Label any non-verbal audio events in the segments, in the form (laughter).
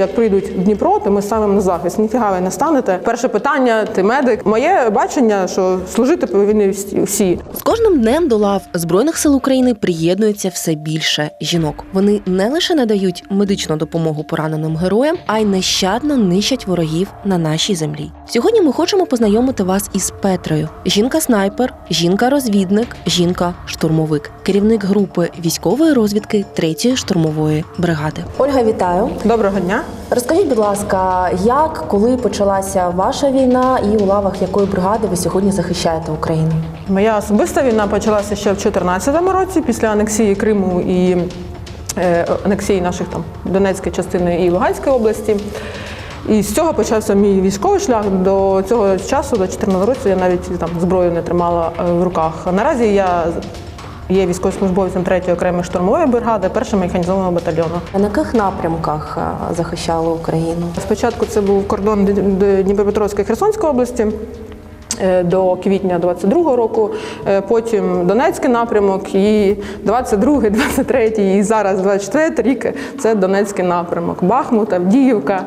як прийдуть в Дніпро, то ми ставимо на захист. Ніфіга ви не станете. Перше питання, ти медик. Моє бачення, що служити повинні всі- всі. З кожним днем до лав збройних сил України приєднується все більше жінок. Вони не лише надають медичну допомогу пораненим героям, а й нещадно нищать ворогів на нашій землі. Сьогодні ми хочемо познайомити вас із Петрою: жінка-снайпер, жінка-розвідник, жінка-штурмовик, керівник групи військової розвідки 3-ї штурмової бригади. Ольга, вітаю. Доброго дня. Розкажіть, будь ласка, як коли почалася ваша війна і у лавах якої бригади ви сьогодні захищаєте Україну? Моя особиста війна почалася ще в 2014 році, після анексії Криму і е, анексії наших там Донецької частини і Луганської області. І з цього почався мій військовий шлях. До цього часу, до 2014 року, я навіть там зброю не тримала е, в руках. Наразі я є військовослужбовцем 3-ї окремої штурмової бригади, першого механізованого батальйону. На яких напрямках е, захищали Україну? Спочатку це був кордон Дніпропетровської Херсонської області. е, До квітня 22-го року, е, потім Донецький напрямок, і 22-й, 23-й, (laughs) і зараз 24-й рік це Донецький напрямок. Бахмут, Авдіївка.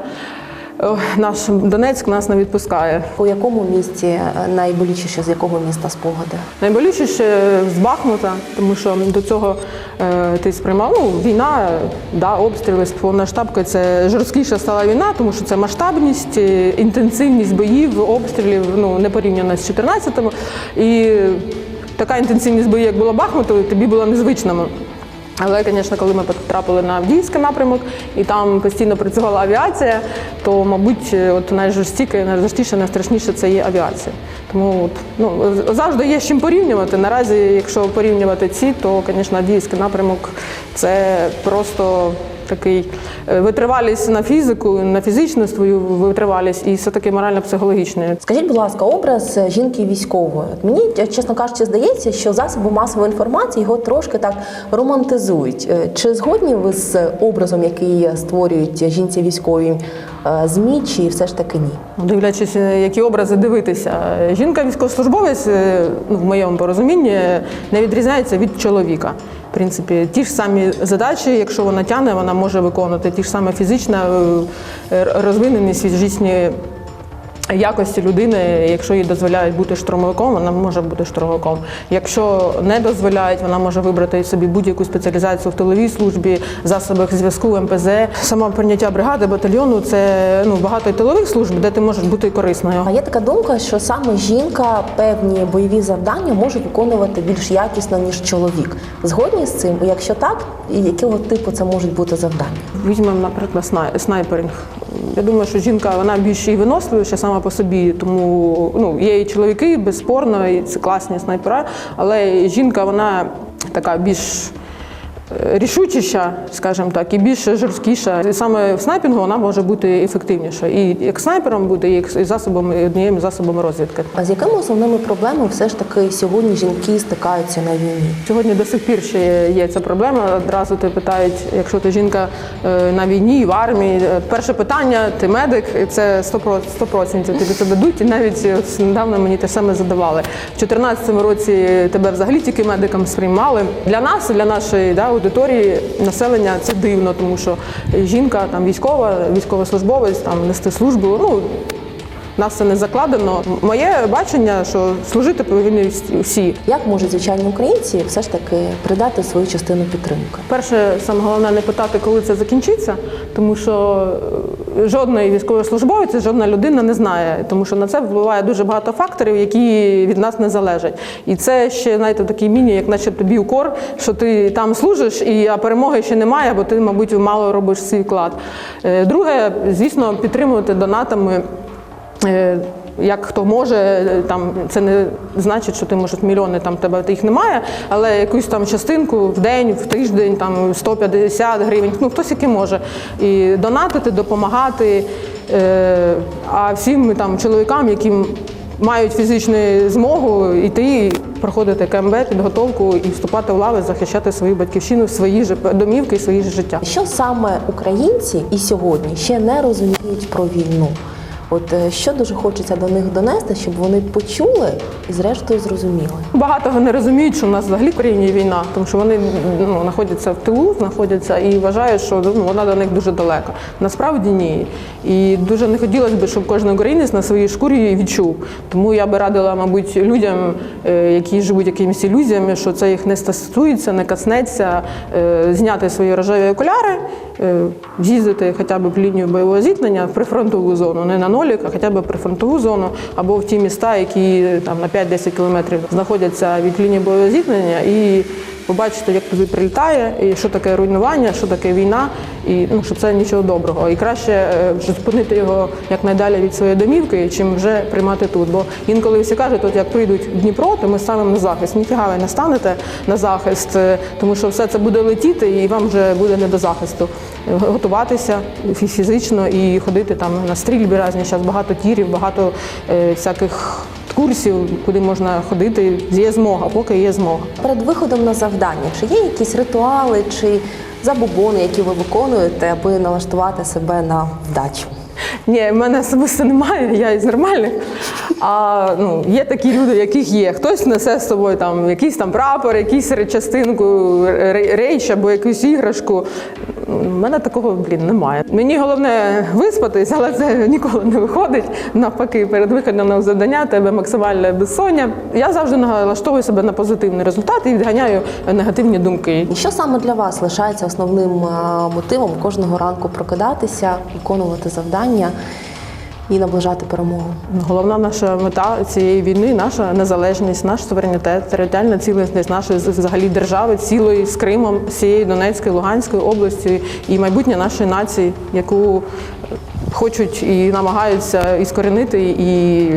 Наш Донецьк нас не відпускає. У якому місті е, найболючіше з якого міста спогади? Найболючіше з Бахмута, тому що до цього е, ти сприймав ну, війна, да, обстріли з повноштабкою. Це жорсткіша стала війна, тому що це масштабність, е, інтенсивність боїв, обстрілів ну, не порівняно з 14-му. І така інтенсивність боїв, як була Бахмуту, тобі була незвичною. Але, звісно, коли ми потрапили на Авдіївський напрямок і там постійно працювала авіація, то, мабуть, от найжорстіше, найжорстіше, найстрашніше це є авіація. Тому от, ну, завжди є з чим порівнювати. Наразі, якщо порівнювати ці, то, звісно, Авдіївський напрямок це просто такий е, витривалість на фізику, на фізичну свою витривалість і все-таки морально-психологічну. Скажіть, будь ласка, образ жінки військової. Мені, е, чесно кажучи, здається, що засоби масової інформації його трошки так романтизують. Е, Чи згодні ви з образом, який створюють жінці військові ЗМІ, чи все ж таки ні? Дивлячись, е, які образи дивитися. Жінка військовослужбовець, ну, в моєму порозумінні, не відрізняється від чоловіка. В принципі, ті ж самі задачі, якщо вона тягне, вона може виконувати ті ж саме фізична е, розвиненість фізичні якості людини, якщо їй дозволяють бути штурмовиком, вона може бути штурмовиком. Якщо не дозволяють, вона може вибрати собі будь-яку спеціалізацію в тиловій службі, засобах зв'язку, МПЗ. Саме прийняття бригади, батальйону це ну багато тилових служб, де ти можеш бути корисною. А є така думка, що саме жінка певні бойові завдання може виконувати більш якісно ніж чоловік. Згодні з цим? Якщо так, якого типу це можуть бути завдання? Візьмемо, наприклад, снай- снайперинг. Я думаю, що жінка вона більш і виносливіша сама по собі, тому ну, є і чоловіки, безспорно, і це класні снайпера, але жінка вона така більш рішучіша, скажімо так, і більш жорсткіша. І саме в снайпінгу вона може бути ефективніша. І як снайпером буде, і засобом, і однією засобами розвідки. А з якими основними проблемами все ж таки сьогодні жінки стикаються на війні? Сьогодні до сих пір ще є ця проблема. Одразу ти питають, якщо ти жінка е, на війні, в армії. е, Перше питання, ти медик, і це 100%, 100% тобі це дадуть. І навіть е, недавно мені те саме задавали. В 2014 році тебе взагалі тільки медикам сприймали. Для нас, для нашої да, аудиторії, населення це дивно, тому що жінка там військова, військовослужбовець, там нести службу. Ну нас це не закладено. Моє бачення, що служити повинні всі. Як можуть звичайні українці все ж таки придати свою частину підтримки? Перше, саме головне не питати, коли це закінчиться, тому що е, жодної військовослужбовець, жодна людина не знає, тому що на це впливає дуже багато факторів, які від нас не залежать. І це ще знаєте, такий міні, як наче тобі укор, що ти там служиш, і а перемоги ще немає, бо ти, мабуть, мало робиш свій вклад. Е, Друге, звісно, підтримувати донатами. Е, Як хто може, там це не значить, що ти може мільйони там тебе їх немає, але якусь там частинку в день, в тиждень, там 150 гривень, ну хтось який може. І донатити, допомагати. Е, А всім там чоловікам, які мають фізичну змогу йти, проходити КМБ, підготовку і вступати в лави, захищати свою батьківщину, свої ж домівки свої ж життя. Що саме українці і сьогодні ще не розуміють про війну? От е, що дуже хочеться до них донести, щоб вони почули і зрештою зрозуміли. Багато вони розуміють, що в нас взагалі країні війна, тому що вони ну, знаходяться в тилу, знаходяться і вважають, що ну, вона до них дуже далека. Насправді ні. І дуже не хотілося б, щоб кожен українець на своїй шкурі її відчув. Тому я би радила, мабуть, людям, е, які живуть якимись ілюзіями, що це їх не стосується, не коснеться, е, зняти свої рожеві окуляри, з'їздити хоча б в лінію бойового зіткнення в прифронтову зону, не на нолік, а хоча б прифронтову зону, або в ті міста, які там на 5-10 кілометрів знаходяться від лінії бойового зіткнення, і побачити, як туди прилітає, і що таке руйнування, що таке війна, і ну, що це нічого доброго. І краще е, зупинити його якнайдалі від своєї домівки, чим вже приймати тут. Бо інколи всі кажуть, от як прийдуть в Дніпро, то ми ставимо на захист. Ніфіга ви не станете на захист, е, тому що все це буде летіти, і вам вже буде не до захисту. Е, Готуватися фізично і ходити там на стрільбі різні. Зараз багато тірів, багато е, всяких курсів, куди можна ходити. Є змога, поки є змога. Перед виходом на завдання, чи є якісь ритуали чи забобони, які ви виконуєте, аби налаштувати себе на вдачу? Ні, в мене особисто немає, я із нормальних. А ну, є такі люди, яких є. Хтось несе з собою там якийсь там прапор, якийсь частинку ре- рейч або якусь іграшку. У мене такого, блін, немає. Мені головне виспатись, але це ніколи не виходить. Навпаки, перед виходом завдання тебе максимальне безсоння. Я завжди налаштовую себе на позитивний результат і відганяю негативні думки. І що саме для вас лишається основним е, мотивом кожного ранку прокидатися, виконувати завдання і наближати перемогу? Головна наша мета цієї війни наша незалежність, наш суверенітет, територіальна цілісність нашої взагалі держави, цілої з Кримом, всієї Донецької, Луганської області і майбутнє нашої нації, яку хочуть і намагаються іскорінити і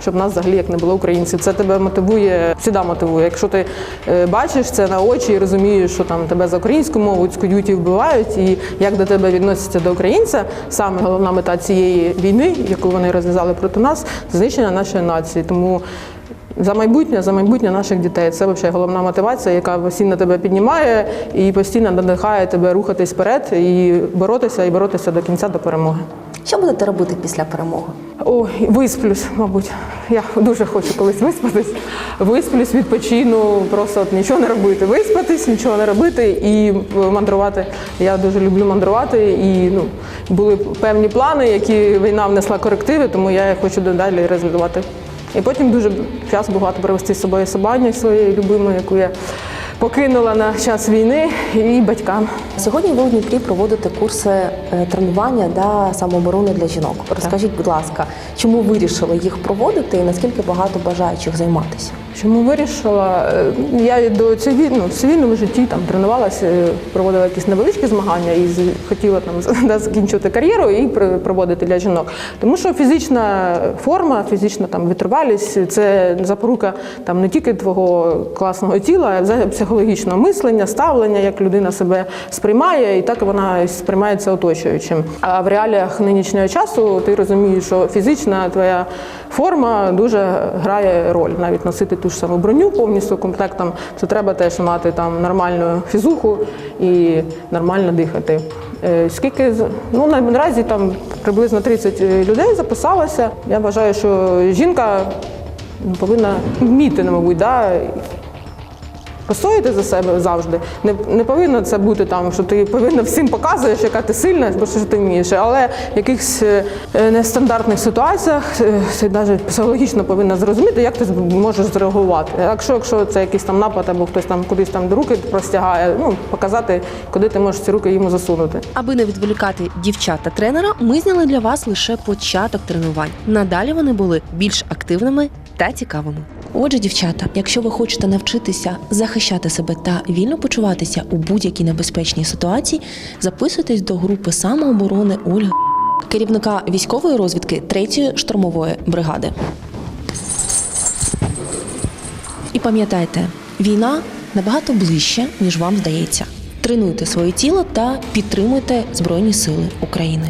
щоб нас взагалі як не було українців. Це тебе мотивує, всіда мотивує. Якщо ти е, бачиш це на очі і розумієш, що там тебе за українську мову цькують і вбивають, і як до тебе відносяться до українця, саме головна мета цієї війни, яку вони розв'язали проти нас, знищення нашої нації. Тому за майбутнє, за майбутнє наших дітей. Це взагалі головна мотивація, яка постійно тебе піднімає і постійно надихає тебе рухатись вперед і боротися, і боротися до кінця до перемоги. Що будете робити після перемоги? Ой, висплюсь, мабуть. Я дуже хочу колись виспатись. Висплюсь, відпочину, просто от нічого не робити. Виспатись, нічого не робити і е, мандрувати. Я дуже люблю мандрувати. І ну, були певні плани, які війна внесла корективи, тому я хочу далі розвивати. І потім дуже час багато привезти з собою собані своєї любимої, яку я покинула на час війни, і батькам. Сьогодні ви у Дніпрі проводите курси е, тренування та самооборони для жінок. Розкажіть, будь ласка, чому вирішили їх проводити і наскільки багато бажаючих займатися? Чому вирішила? Е, Я до цивіль, ну, цивільному житті там тренувалася, проводила якісь невеличкі змагання і хотіла там да, закінчити кар'єру і проводити для жінок. Тому що фізична форма, фізична там витривалість це запорука там не тільки твого класного тіла, а взагалі психологічного мислення, ставлення, як людина себе сприймає, і так вона сприймається оточуючим. А в реаліях нинішнього часу ти розумієш, що фізична твоя форма дуже грає роль. Навіть носити ту ж саму броню повністю комплектом, то треба теж мати там нормальну фізуху і нормально дихати. Е, Скільки ну наразі там приблизно 30 людей записалося. Я вважаю, що жінка повинна вміти, ну, мабуть, да, постояти за себе завжди. Не, не повинно це бути там, що ти повинна всім показуєш, яка ти сильна, бо що ти вмієш. Але в якихось е, нестандартних ситуаціях е, ти навіть психологічно повинна зрозуміти, як ти можеш зреагувати. Якщо, якщо це якийсь там напад або хтось там кудись там руки простягає, ну показати, куди ти можеш ці руки йому засунути. Аби не відволікати дівчат та тренера, ми зняли для вас лише початок тренувань. Надалі вони були більш активними та цікавими. Отже, дівчата, якщо ви хочете навчитися захищати себе та вільно почуватися у будь-якій небезпечній ситуації, записуйтесь до групи самооборони Ольги, керівника військової розвідки 3-ї штурмової бригади. І пам'ятайте, війна набагато ближче, ніж вам здається. Тренуйте своє тіло та підтримуйте Збройні Сили України.